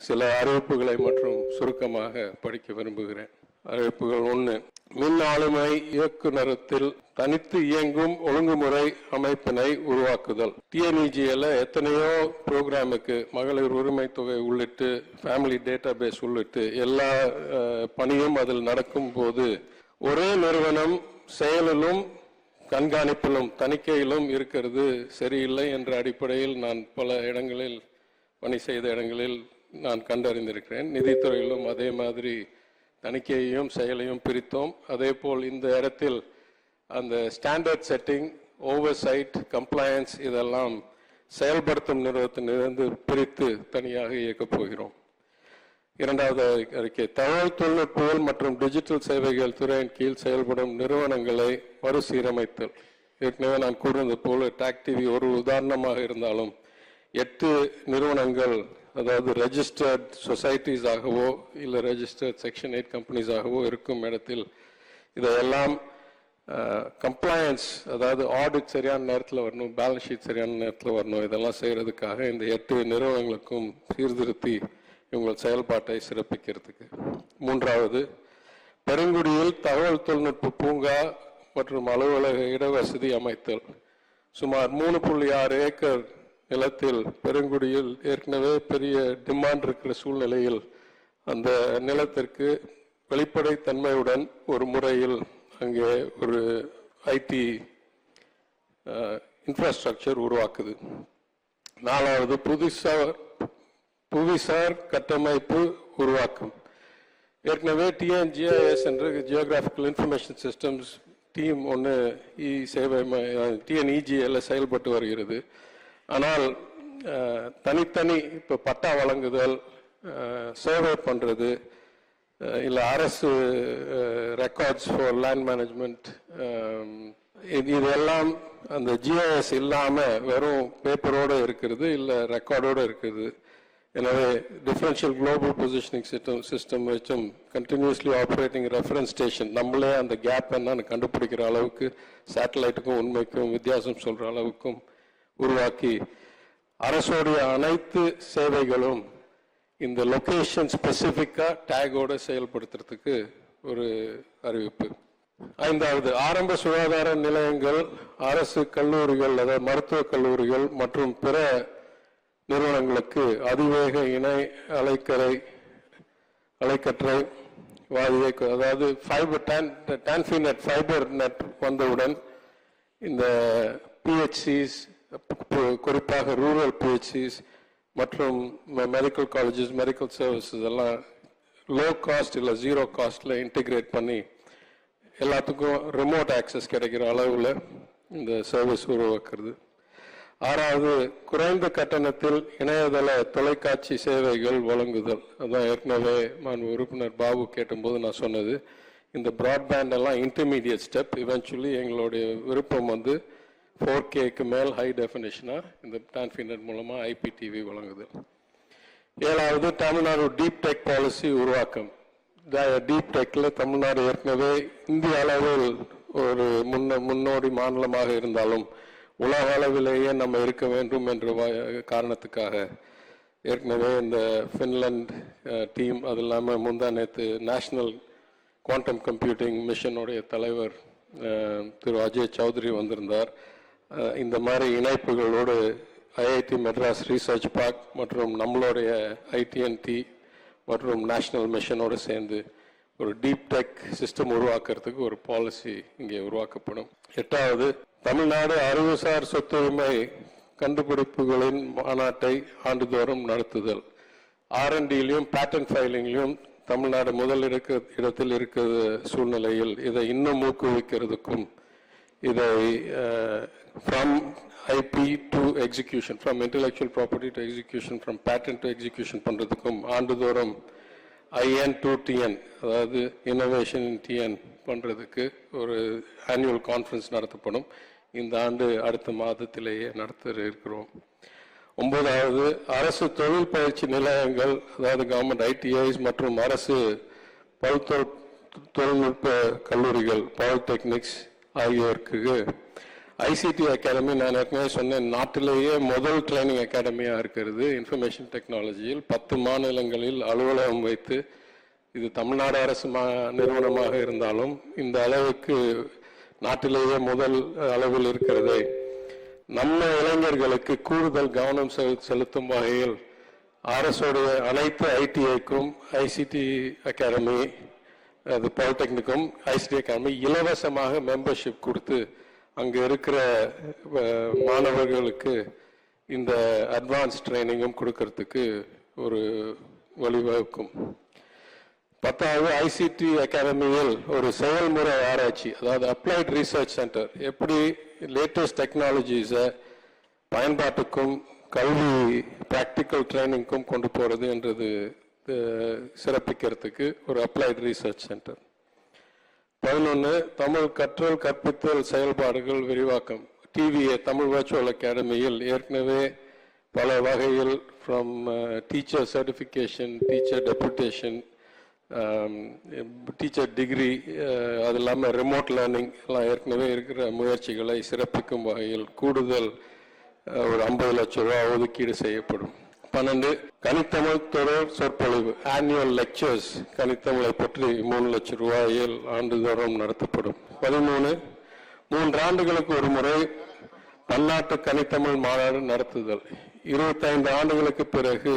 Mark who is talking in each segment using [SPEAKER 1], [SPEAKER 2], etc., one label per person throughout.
[SPEAKER 1] சில அறிவிப்புகளை மற்றும் சுருக்கமாக படிக்க விரும்புகிறேன். அறிவிப்புகள் ஒன்று மின் ஆளுமை இயக்குநரத்தில் தனித்து இயங்கும் ஒழுங்குமுறை அமைப்பினை உருவாக்குதல். டிஎன்இஜியில் எத்தனையோ ப்ரோக்ராமுக்கு மகளிர் உரிமை தொகை உள்ளிட்டு ஃபேமிலி டேட்டா பேஸ் உள்ளிட்டு எல்லா பணியும் அதில் நடக்கும் போது ஒரே நிறுவனம் செயலிலும் கண்காணிப்பிலும் தணிக்கையிலும் இருக்கிறது சரியில்லை என்ற அடிப்படையில் நான் பல இடங்களில் பணி செய்த இடங்களில் நான் கண்டறிந்திருக்கிறேன். நிதித்துறையிலும் அதே மாதிரி தணிக்கையையும் செயலையும் பிரித்தோம். அதே போல் இந்த இடத்தில் அந்த ஸ்டாண்டர்ட் செட்டிங் ஓவர்சைட் கம்ப்ளையன்ஸ் இதெல்லாம் செயல்படுத்தும் நிறுவனத்திலிருந்து பிரித்து தனியாக இயக்கப் போகிறோம். இரண்டாவது அறிக்கை தகவல் தொழில்நுட்பங்கள் மற்றும் டிஜிட்டல் சேவைகள் துறையின் கீழ் செயல்படும் நிறுவனங்களை மறுசீரமைத்தல். ஏற்கனவே நான் கூறினது போல டாக் டிவி ஒரு உதாரணமாக இருந்தாலும் எட்டு நிறுவனங்கள் அதாவது ரெஜிஸ்டர்ட் சொசைட்டிஸ் ஆகவோ இல்லை ரெஜிஸ்டர்ட் செக்ஷன் எயிட் கம்பெனிஸ் ஆகவோ இருக்கும் இடத்தில் இதையெல்லாம் கம்ப்ளையன்ஸ் அதாவது ஆடிட் சரியான நேரத்தில் வரணும் பேலன்ஸ் ஷீட் சரியான நேரத்தில் வரணும் இதெல்லாம் செய்கிறதுக்காக இந்த எட்டு நிறுவனங்களுக்கும் சீர்திருத்தி இவங்கள் செயல்பாட்டை சிறப்பிக்கிறதுக்கு. மூன்றாவது பெருங்குடியில் தகவல் தொழில்நுட்ப பூங்கா மற்றும் அலுவலக இடவசதி அமைத்தல். சுமார் மூணு புள்ளி ஆறு ஏக்கர் நிலத்தில் பெருங்குடியில் ஏற்கனவே பெரிய டிமாண்ட் இருக்கிற சூழ்நிலையில் அந்த நிலத்திற்கு வெளிப்படைத்தன்மையுடன் ஒரு முறையில் அங்கே ஒரு ஐடி இன்ஃப்ராஸ்ட்ரக்சர் உருவாக்குது. நாலாவது புதுசாக புவிசார் கட்டமைப்பு உருவாக்கும். ஏற்கனவே டிஎன்ஜிஐஎஸ் என்ற ஜியோகிராஃபிக்கல் இன்ஃபர்மேஷன் சிஸ்டம்ஸ் டீம் ஒன்று இ சேவை டிஎன்இஜிஎல்ல செயல்பட்டு வருகிறது. ஆனால் தனித்தனி இப்போ பட்டா வழங்குதல் சர்வே பண்ணுறது இல்லை அரசு ரெக்கார்ட்ஸ் ஃபார் லேண்ட் மேனேஜ்மெண்ட் இது இதெல்லாம் அந்த ஜிஐஎஸ் இல்லாமல் வெறும் பேப்பரோடு இருக்கிறது இல்லை ரெக்கார்டோடு இருக்குது. எனவே differential global positioning system system வச்சும் கண்டினியூஸ்லி ஆப்ரேட்டிங் ரெஃபரன்ஸ் ஸ்டேஷன் நம்மளே அந்த கேப் என்னன்னு கண்டுபிடிக்கிற அளவுக்கு சேட்டலைட்டுக்கும் உண்மைக்கும் வித்தியாசம் சொல்கிற அளவுக்கும் உருவாக்கி அரசோடைய அனைத்து சேவைகளும் இந்த லொகேஷன் ஸ்பெசிஃபிக்காக டேகோடு செயல்படுத்துறதுக்கு ஒரு அறிவிப்பு. ஐந்தாவது ஆரம்ப சுகாதார நிலையங்கள் அரசு கல்லூரிகள் அதாவது மருத்துவக் கல்லூரிகள் மற்றும் பிற நிறுவனங்களுக்கு அதிவேக இணை அலைக்கரை அலைக்கற்றை வாதியை அதாவது ஃபைபர் டான் டான்ஃபி நெட் ஃபைபர் நெட் வந்தவுடன் இந்த பிஹெச்சிஸ் குறிப்பாக ரூரல் பிஹெச்சிஸ் மற்றும் மெடிக்கல் காலேஜஸ் மெடிக்கல் சர்வீசஸ் எல்லாம் லோ காஸ்ட் இல்லை ஜீரோ காஸ்டில் இன்டிகிரேட் பண்ணி எல்லாத்துக்கும் ரிமோட் ஆக்சஸ் கிடைக்கிற அளவில் இந்த சர்வீஸ் உருவாக்குறது. ஆறாவது குறைந்த கட்டணத்தில் இணையதள தொலைக்காட்சி சேவைகள் வழங்குதல். அதான் ஏற்கனவே நான் உறுப்பினர் பாபு கேட்டும்போது நான் சொன்னது. இந்த ப்ராட்பேண்ட் எல்லாம் இன்டர்மீடியட் ஸ்டெப் இவென்ச்சுவலி எங்களுடைய விருப்பம் வந்து ஃபோர் கேக்கு மேல் ஹை டெஃபினேஷனாக இந்த டான்ஃபினட் மூலமாக ஐபிடிவி வழங்குது. ஏழாவது தமிழ்நாடு டீப் டெக் பாலிசி உருவாக்கம். டீப் டெக்கில் தமிழ்நாடு ஏற்கனவே இந்திய அளவில் ஒரு முன்ன முன்னோடி மாநிலமாக இருந்தாலும் உலக அளவிலேயே நம்ம இருக்க வேண்டும் என்ற காரணத்துக்காக ஏற்கனவே இந்த ஃபின்லாண்ட் டீம் அது இல்லாமல் முந்தா நேற்று நேஷ்னல் குவாண்டம் கம்ப்யூட்டிங் மிஷனுடைய தலைவர் திரு அஜய் சௌத்ரி வந்திருந்தார். இந்த மாதிரி இணைப்புகளோடு ஐஐடி மெட்ராஸ் ரிசர்ச் பார்க் மற்றும் நம்மளுடைய ஐடிஎன்டி மற்றும் நேஷ்னல் மிஷனோடு சேர்ந்து ஒரு டீப் டெக் சிஸ்டம் உருவாக்குறதுக்கு ஒரு பாலிசி இங்கே உருவாக்கப்படும். எட்டாவது தமிழ்நாடு அறிவுசார் சொத்துரிமை கண்டுபிடிப்புகளின் மாநாட்டை ஆண்டுதோறும் நடத்துதல். ஆர்என்டிலையும் பேட்டன் ஃபைலிங்லையும் தமிழ்நாடு முதல் இருக்க இடத்தில் இருக்கிற சூழ்நிலையில் இதை இன்னும் ஊக்குவிக்கிறதுக்கும் இதை from IP to execution from intellectual property to execution from patent to execution பண்ணுறதுக்கும் ஆண்டுதோறும் ஐஎன் டு டிஎன் அதாவது இன்னோவேஷன் இன் டிஎன் பண்ணுறதுக்கு ஒரு ஆனுவல் கான்ஃபரன்ஸ் நடத்தப்படும். இந்த ஆண்டு அடுத்த மாதத்திலேயே நடத்த இருக்கிறோம். ஒன்பதாவது அரசு தொழில் பயிற்சி நிலையங்கள் அதாவது கவர்மெண்ட் ஐடிஐஸ் மற்றும் அரசு பல்தொ- தொழில்நுட்ப கல்லூரிகள் பாலிடெக்னிக்ஸ் ஆகியோருக்கு. ஐசிடி அகாடமி நான் ஏற்கனவே சொன்னேன் நாட்டிலேயே முதல் ட்ரைனிங் அகாடமியாக இருக்கிறது இன்ஃபர்மேஷன் டெக்னாலஜியில் பத்து மாநிலங்களில் அலுவலகம் வைத்து இது தமிழ்நாடு அரசு மா நிறுவனமாக இருந்தாலும் இந்த அளவுக்கு நாட்டிலேயே முதல் அளவில் இருக்கிறதே. நம்ம இளைஞர்களுக்கு கூடுதல் கவனம் செலுத்தும் வகையில் அரசுடைய அனைத்து ஐடிஐக்கும் ஐசிடி அகாடமி அது பாலிடெக்னிக்கும் ஐசிடி அகாடமி இலவசமாக மெம்பர்ஷிப் கொடுத்து அங்கே இருக்கிற மாணவர்களுக்கு இந்த அட்வான்ஸ் ட்ரைனிங்கும் கொடுக்கறதுக்கு ஒரு வழிவகுக்கும். பத்தாவது ஐசிடி அகாடமியில் ஒரு செயல்முறை ஆராய்ச்சி அதாவது அப்ளைட் ரிசர்ச் சென்டர் எப்படி லேட்டஸ்ட் டெக்னாலஜிஸை பயன்பாட்டுக்கும் கல்வி ப்ராக்டிக்கல் ட்ரைனிங்க்கும் கொண்டு போகிறது என்றது சிறப்பிக்கிறதுக்கு ஒரு அப்ளைட் ரிசர்ச் சென்டர் பதினொன்று தமிழ் கற்றல் கற்பித்தல் செயல்பாடுகள் விரிவாக்கம். டிவிஏ தமிழ் வர்ச்சுவல் அகாடமியில் ஏற்கனவே பல வகையில் from teacher certification teacher deputation teacher degree அது இல்லாமல் ரிமோட் லேர்னிங் எல்லாம் ஏற்கனவே இருக்கிற முயற்சிகளை சிறப்பிக்கும் வகையில் கூடுதல் uh, ஒரு ஐம்பது லட்ச ரூபா ஒதுக்கீடு செய்யப்படும். பன்னெண்டு கனித்தமிழ் தொடர் சொற்பொழிவு ஆனுவல் லெக்சர்ஸ் கனித்தமிழை பற்றி மூணு லட்சம் ரூபாயில் ஆண்டுதோறும் நடத்தப்படும். பதிமூணு மூன்று ஆண்டுகளுக்கு ஒரு முறை பன்னாட்டு கனித்தமிழ் மாநாடு நடத்துதல். இருபத்தைந்து ஆண்டுகளுக்கு பிறகு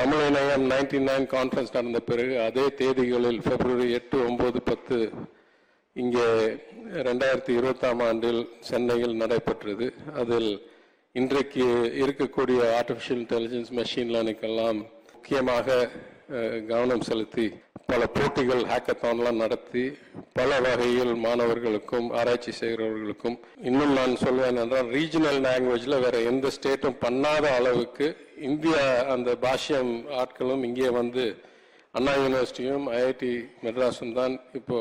[SPEAKER 1] தமிழ் இணையம் நைன்டி நைன் கான்ஃபரன்ஸ் நடந்த பிறகு அதே தேதிகளில் பிப்ரவரி எட்டு ஒன்பது பத்து இங்கே ரெண்டாயிரத்தி இருபத்தாம் ஆண்டில் சென்னையில் நடைபெற்றது. அதில் இன்றைக்கு இருக்கக்கூடிய ஆர்டிஃபிஷியல் இன்டெலிஜென்ஸ் மெஷின் லேர்னிங்கெல்லாம் முக்கியமாக கவனம் செலுத்தி பல போட்டிகள் ஹேக்கத்தான்லாம் நடத்தி பல வகையில் மாணவர்களுக்கும் ஆராய்ச்சி செய்கிறவர்களுக்கும் இன்னும் நான் சொல்வேன் என்றால் ரீஜனல் லாங்குவேஜில் வேற எந்த ஸ்டேட்டும் பண்ணாத அளவுக்கு இந்தியா அந்த பாஷ்யம் ஆட்களும் இங்கே வந்து அண்ணா யூனிவர்சிட்டியும் ஐஐடி மெட்ராஸும் தான் இப்போ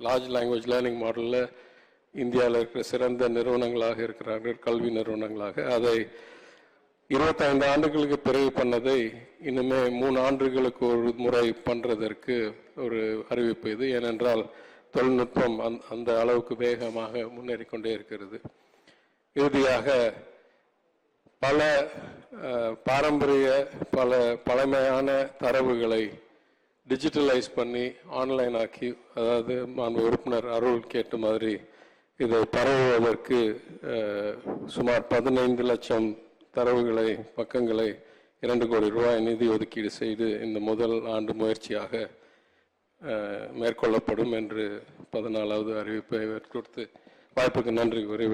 [SPEAKER 1] லார்ஜ் லாங்குவேஜ் லேர்னிங் மாடலில் இந்தியாவில் இருக்கிற சிறந்த நிறுவனங்களாக இருக்கிறார்கள் கல்வி நிறுவனங்களாக. அதை இருபத்தைந்து ஆண்டுகளுக்கு பிறகு பண்ணதை இனிமே மூணு ஆண்டுகளுக்கு ஒரு முறை பண்ணுறதற்கு ஒரு அறிவிப்பு இது. ஏனென்றால் தொழில்நுட்பம் அந்த அந்த அளவுக்கு வேகமாக முன்னேறி கொண்டே இருக்கிறது. இறுதியாக பல பாரம்பரிய பல பழமையான தரவுகளை டிஜிட்டலைஸ் பண்ணி ஆன்லைன் ஆக்கி அதாவது மாண்பு உறுப்பினர் அருள் கேட்ட மாதிரி இதை பரவுவதற்கு சுமார் பதினைந்து லட்சம் தரவுகளை பக்கங்களை இரண்டு கோடி ரூபாய் நிதி ஒதுக்கீடு செய்து இந்த முதல் ஆண்டு முயற்சியாக மேற்கொள்ளப்படும் என்று பதினாலாவது அறிவிப்பை கொடுத்து வாய்ப்புக்கு நன்றி கூறி